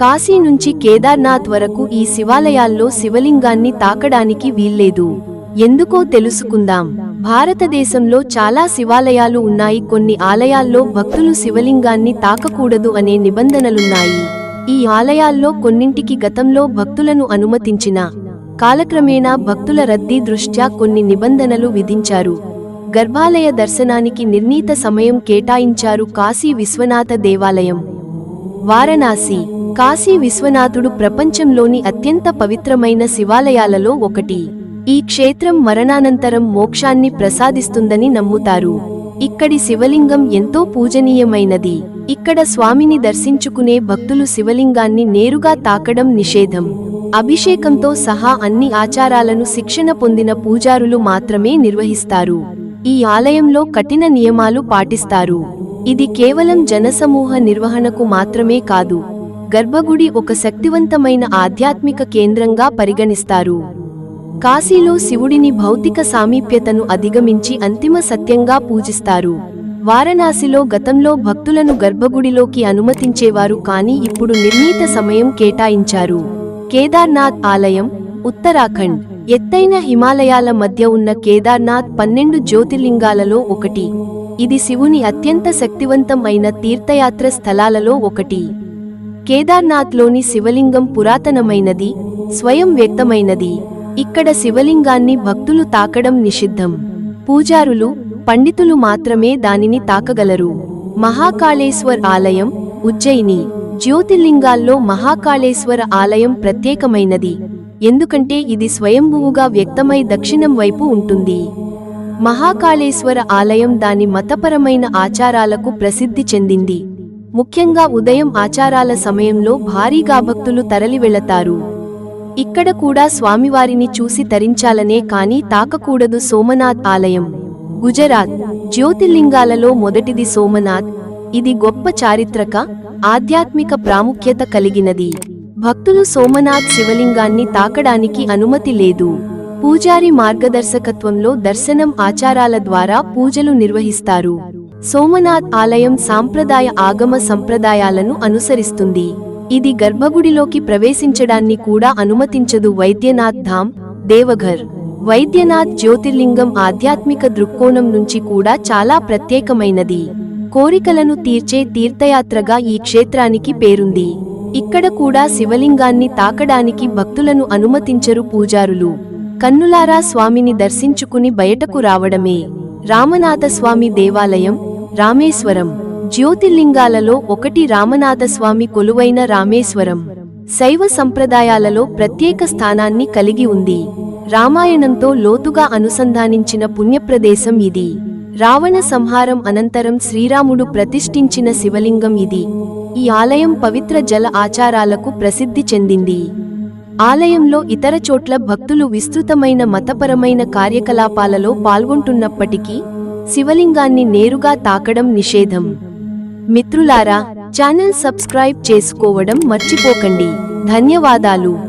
కాశీ నుంచి కేదార్నాథ్ వరకు ఈ శివాలయాల్లో శివలింగాన్ని తాకడానికి వీల్లేదు. ఎందుకో తెలుసుకుందాం. భారతదేశంలో చాలా శివాలయాలు ఉన్నాయి. కొన్ని ఆలయాల్లో భక్తులు శివలింగాన్ని తాకకూడదు అనే నిబంధనలున్నాయి. ఈ ఆలయాల్లో కొన్నింటికి గతంలో భక్తులను అనుమతించిన కాలక్రమేణా భక్తుల రద్దీ దృష్ట్యా కొన్ని నిబంధనలు విధించారు. గర్భాలయ దర్శనానికి నిర్ణీత సమయం కేటాయించారు కాశీ విశ్వనాథ దేవాలయం. వారణాసి కాశీ విశ్వనాథుడు ప్రపంచంలోని అత్యంత పవిత్రమైన శివాలయాలలో ఒకటి. ఈ క్షేత్రం మరణానంతరం మోక్షాన్ని ప్రసాదిస్తుందని నమ్ముతారు. ఇక్కడి శివలింగం ఎంతో పూజనీయమైనది. ఇక్కడ స్వామిని దర్శించుకునే భక్తులు శివలింగాన్ని నేరుగా తాకడం నిషేధం. అభిషేకంతో సహా అన్ని ఆచారాలను శిక్షణ పొందిన పూజారులు మాత్రమే నిర్వహిస్తారు. ఈ ఆలయంలో కఠిన నియమాలు పాటిస్తారు. ఇది కేవలం జనసమూహ నిర్వహణకు మాత్రమే కాదు. గర్భగుడి ఒక శక్తివంతమైన ఆధ్యాత్మిక కేంద్రంగా పరిగణిస్తారు. కాశీలో శివుడిని భౌతిక సామీప్యతను అధిగమించి అంతిమ సత్యంగా పూజిస్తారు. వారణాసిలో గతంలో భక్తులను గర్భగుడిలోకి అనుమతించేవారు కానీ ఇప్పుడు నిర్ణీత సమయం కేటాయించారు. కేదార్నాథ్ ఆలయం ఉత్తరాఖండ్. ఎత్తైన హిమాలయాల మధ్య ఉన్న కేదార్నాథ్ పన్నెండు జ్యోతిర్లింగాలలో ఒకటి. ఇది శివుని అత్యంత శక్తివంతం అయిన తీర్థయాత్ర స్థలాలలో ఒకటి. కేదార్నాథ్లోని శివలింగం పురాతనమైనది స్వయం వ్యక్తమైనది. ఇక్కడ శివలింగాన్ని భక్తులు తాకడం నిషిద్ధం. పూజారులు పండితులు మాత్రమే దానిని తాకగలరు. మహాకాళేశ్వర్ ఆలయం ఉజ్జయిని. జ్యోతిర్లింగాల్లో మహాకాళేశ్వర ఆలయం ప్రత్యేకమైనది. ఎందుకంటే ఇది స్వయంభువుగా వ్యక్తమై దక్షిణం వైపు ఉంటుంది. మహాకాళేశ్వర ఆలయం దాని మతపరమైన ఆచారాలకు ప్రసిద్ధి చెందింది. ముఖ్యంగా ఉదయం ఆచారాల సమయంలో భారీగా భక్తులు తరలి వెళతారు. ఇక్కడ కూడా స్వామివారిని చూసి తరించాలనే కాని తాకకూడదు సోమనాథ్ ఆలయం. గుజరాత్ జ్యోతిర్లింగాలలో మొదటిది సోమనాథ్. ఇది గొప్ప చారిత్రక ఆధ్యాత్మిక ప్రాముఖ్యత కలిగినది. భక్తులు సోమనాథ్ శివలింగాన్ని తాకడానికి అనుమతి లేదు. పూజారి మార్గదర్శకత్వంలో దర్శనం ఆచారాల ద్వారా పూజలు నిర్వహిస్తారు. సోమనాథ్ ఆలయం సాంప్రదాయ ఆగమ సంప్రదాయాలను అనుసరిస్తుంది. ఇది గర్భగుడిలోకి ప్రవేశించడాన్ని కూడా అనుమతించదు వైద్యనాథ్ ధామ్ దేవఘర్. వైద్యనాథ్ జ్యోతిర్లింగం ఆధ్యాత్మిక దృక్కోణం నుంచి కూడా చాలా ప్రత్యేకమైనది. కోరికలను తీర్చే తీర్థయాత్రగా ఈ క్షేత్రానికి పేరుంది. ఇక్కడ కూడా శివలింగాన్ని తాకడానికి భక్తులను అనుమతించరు పూజారులు. కన్నులారా స్వామిని దర్శించుకుని బయటకు రావడమే. రామనాథస్వామి దేవాలయం రామేశ్వరం. జ్యోతిర్లింగాలలో ఒకటి రామనాథస్వామి కొలువైన రామేశ్వరం. శైవ సంప్రదాయాలలో ప్రత్యేక స్థానాన్ని కలిగి ఉంది. రామాయణంతో లోతుగా అనుసంధానించిన పుణ్యప్రదేశం ఇది. రావణ సంహారం అనంతరం శ్రీరాముడు ప్రతిష్ఠించిన శివలింగం ఇది. ఈ ఆలయం పవిత్ర జల ఆచారాలకు ప్రసిద్ధి చెందింది. ఆలయంలో ఇతర చోట్ల భక్తులు విస్తృతమైన మతపరమైన కార్యకలాపాలలో పాల్గొంటున్నప్పటికీ శివలింగాన్ని నేరుగా తాకడం నిషేధం. మిత్రులారా ఛానల్ సబ్స్క్రైబ్ చేసుకోవడం మర్చిపోకండి. ధన్యవాదాలు.